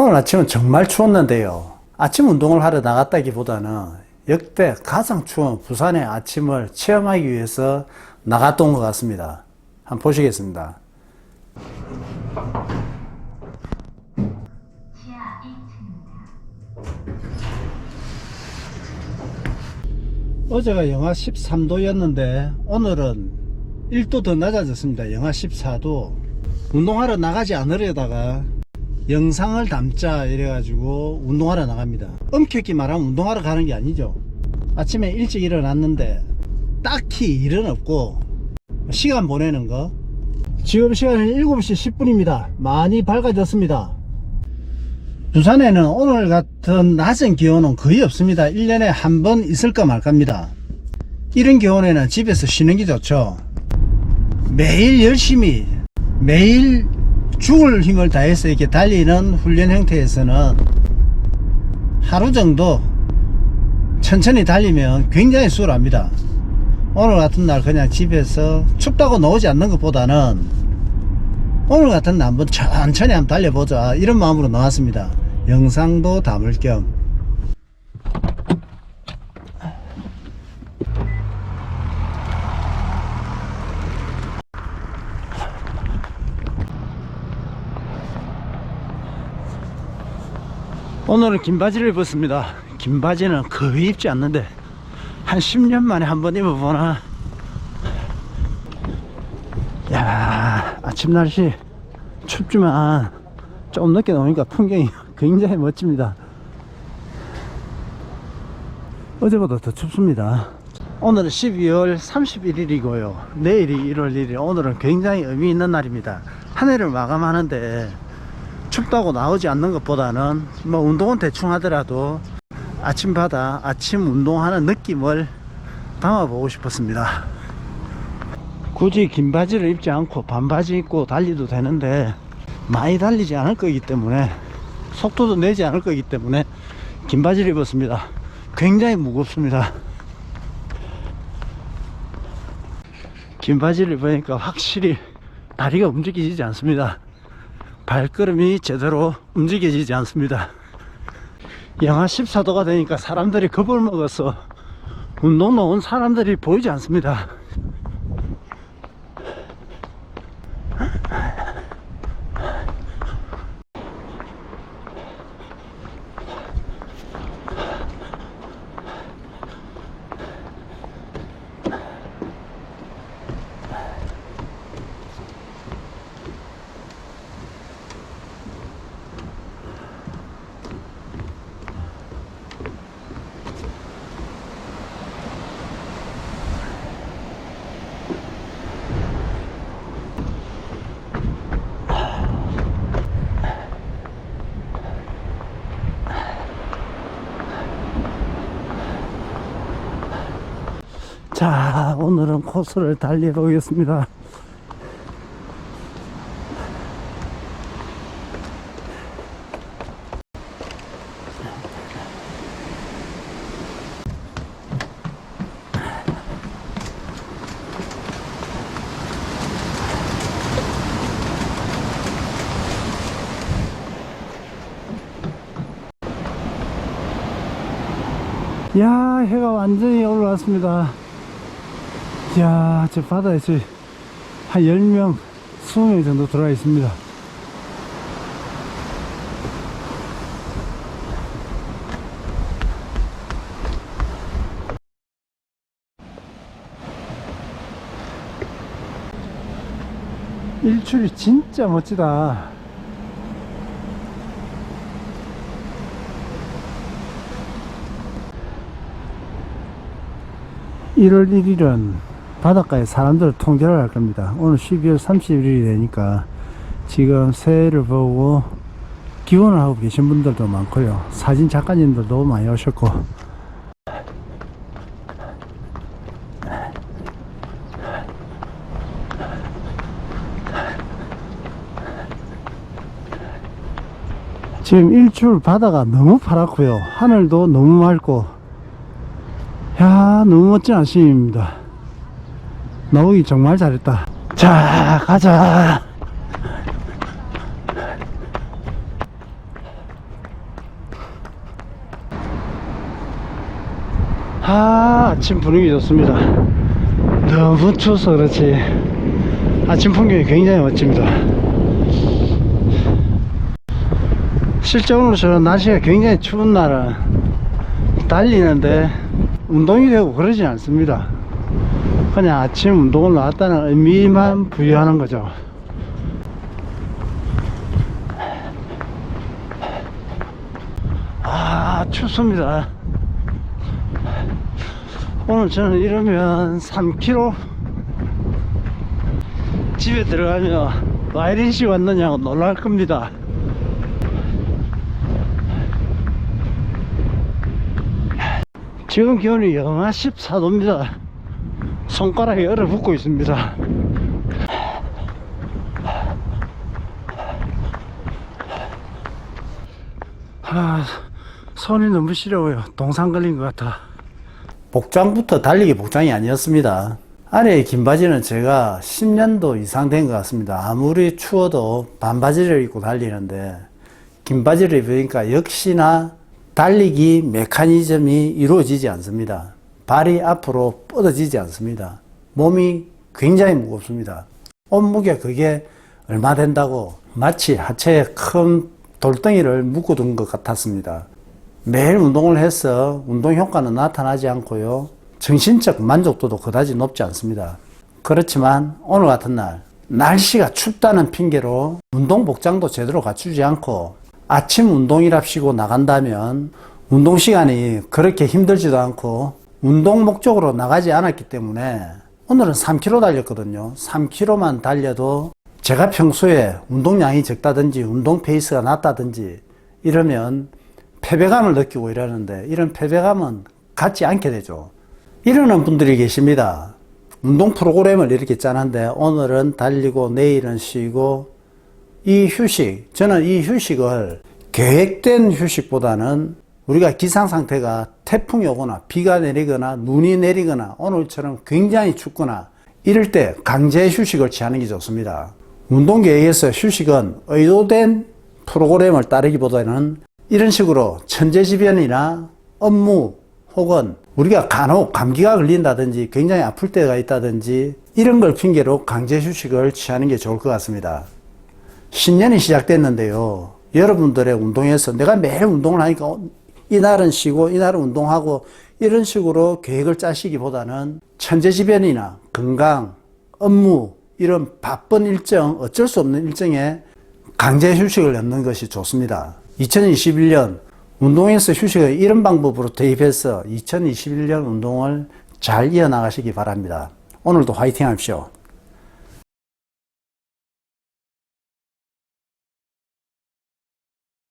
오늘 아침은 정말 추웠는데요. 아침 운동을 하러 나갔다기보다는 역대 가장 추운 부산의 아침을 체험하기 위해서 나갔던 것 같습니다. 한번 보시겠습니다. 지하 1층입니다. 어제가 영하 13도였는데 오늘은 1도 더 낮아졌습니다. 영하 14도. 운동하러 나가지 않으려다가 영상을 담자 이래가지고 운동하러 나갑니다. 엄격히 말하면 운동하러 가는 게 아니죠. 아침에 일찍 일어났는데 딱히 일은 없고 시간 보내는 거. 지금 시간은 7시 10분입니다. 많이 밝아졌습니다. 부산에는 오늘 같은 낮은 기온은 거의 없습니다. 1년에 한 번 있을까 말까입니다. 이런 기온에는 집에서 쉬는 게 좋죠. 매일 열심히, 매일 죽을 힘을 다해서 이렇게 달리는 훈련 형태에서는 하루 정도 천천히 달리면 굉장히 수월합니다. 오늘 같은 날 그냥 집에서 춥다고 나오지 않는 것보다는 오늘 같은 날 한번 천천히 한번 달려보자 이런 마음으로 나왔습니다 영상도 담을 겸 오늘은 긴 바지를 입었습니다. 긴 바지는 거의 입지 않는데 한 10년 만에 한 번 입어보나? 야 아침 날씨 춥지만 좀 늦게 나오니까 풍경이 굉장히 멋집니다. 어제보다 더 춥습니다. 오늘은 12월 31일이고요. 내일이 1월 1일. 오늘은 굉장히 의미 있는 날입니다. 한 해를 마감하는데 춥다고 나오지 않는 것보다는 뭐 운동은 대충 하더라도 아침바다 아침 운동하는 느낌을 담아보고 싶었습니다. 굳이 긴 바지를 입지 않고 반바지 입고 달리도 되는데 많이 달리지 않을 거기 때문에 속도도 내지 않을 거기 때문에 긴 바지를 입었습니다. 굉장히 무겁습니다. 긴 바지를 입으니까 확실히 다리가 움직이지 않습니다 발걸음이 제대로 움직여지지 않습니다. 영하 14도가 되니까 사람들이 겁을 먹어서 운동 나온 사람들이 보이지 않습니다 자 오늘은 코스를 달려 보겠습니다. 야 해가 완전히 올라왔습니다 이야, 저 바다에 저, 한 10명, 20명 정도 들어와 있습니다. 일출이 진짜 멋지다. (1월 1일은) 바닷가에 사람들을 통제를 할 겁니다. 오늘 12월 31일이 되니까 지금 새해를 보고 기원을 하고 계신 분들도 많고요. 사진 작가님들도 많이 오셨고. 지금 일출 바다가 너무 파랗고요. 하늘도 너무 맑고. 야, 너무 멋진 아침입니다. 나오기 정말 잘했다. 자 가자. 아 아침 분위기 좋습니다. 너무 추워서 그렇지. 아침 풍경이 굉장히 멋집니다. 실제 오늘 저는 날씨가 굉장히 추운 날은 달리는데 운동이 되고 그러진 않습니다. 그냥 아침 운동을 나왔다는 의미만 부여하는 거죠. 아, 춥습니다. 오늘 저는 이러면 3km 집에 들어가면 와이린씨 왔느냐고 놀랄 겁니다. 지금 기온이 영하 14도입니다. 손가락이 얼어붙고 있습니다. 아, 손이 너무 시려워요. 동상 걸린 것 같아. 복장부터 달리기 복장이 아니었습니다. 아래의 긴 바지는 제가 10년도 이상 된 것 같습니다. 아무리 추워도 반바지를 입고 달리는데 긴 바지를 입으니까 역시나 달리기 메커니즘이 이루어지지 않습니다. 발이 앞으로 뻗어지지 않습니다. 몸이 굉장히 무겁습니다. 온무게 그게 얼마 된다고 마치 하체에 큰 돌덩이를 묶어둔 것 같았습니다. 매일 운동을 해서 운동 효과는 나타나지 않고요. 정신적 만족도도 그다지 높지 않습니다. 그렇지만 오늘 같은 날 날씨가 춥다는 핑계로 운동 복장도 제대로 갖추지 않고 아침 운동이랍시고 나간다면 운동 시간이 그렇게 힘들지도 않고 운동 목적으로 나가지 않았기 때문에 오늘은 3km 달렸거든요. 3km만 달려도 제가 평소에 운동량이 적다든지 운동 페이스가 낮다든지 이러면 패배감을 느끼고 이러는데 이런 패배감은 갖지 않게 되죠. 이러는 분들이 계십니다. 운동 프로그램을 이렇게 짜는데 오늘은 달리고 내일은 쉬고 이 휴식, 저는 이 휴식을 계획된 휴식보다는 우리가 기상 상태가 태풍이 오거나 비가 내리거나 눈이 내리거나 오늘처럼 굉장히 춥거나 이럴 때 강제 휴식을 취하는 게 좋습니다. 운동계획에서 휴식은 의도된 프로그램을 따르기보다는 이런 식으로 천재지변이나 업무 혹은 우리가 간혹 감기가 걸린다든지 굉장히 아플 때가 있다든지 이런 걸 핑계로 강제 휴식을 취하는 게 좋을 것 같습니다. 신년이 시작됐는데요. 여러분들의 운동에서 내가 매일 운동을 하니까 어, 이날은 쉬고 이날은 운동하고 이런 식으로 계획을 짜시기보다는 천재지변이나 건강, 업무 이런 바쁜 일정, 어쩔 수 없는 일정에 강제 휴식을 넣는 것이 좋습니다. 2021년 운동에서 휴식을 이런 방법으로 대입해서 2021년 운동을 잘 이어나가시기 바랍니다. 오늘도 화이팅 하십시오.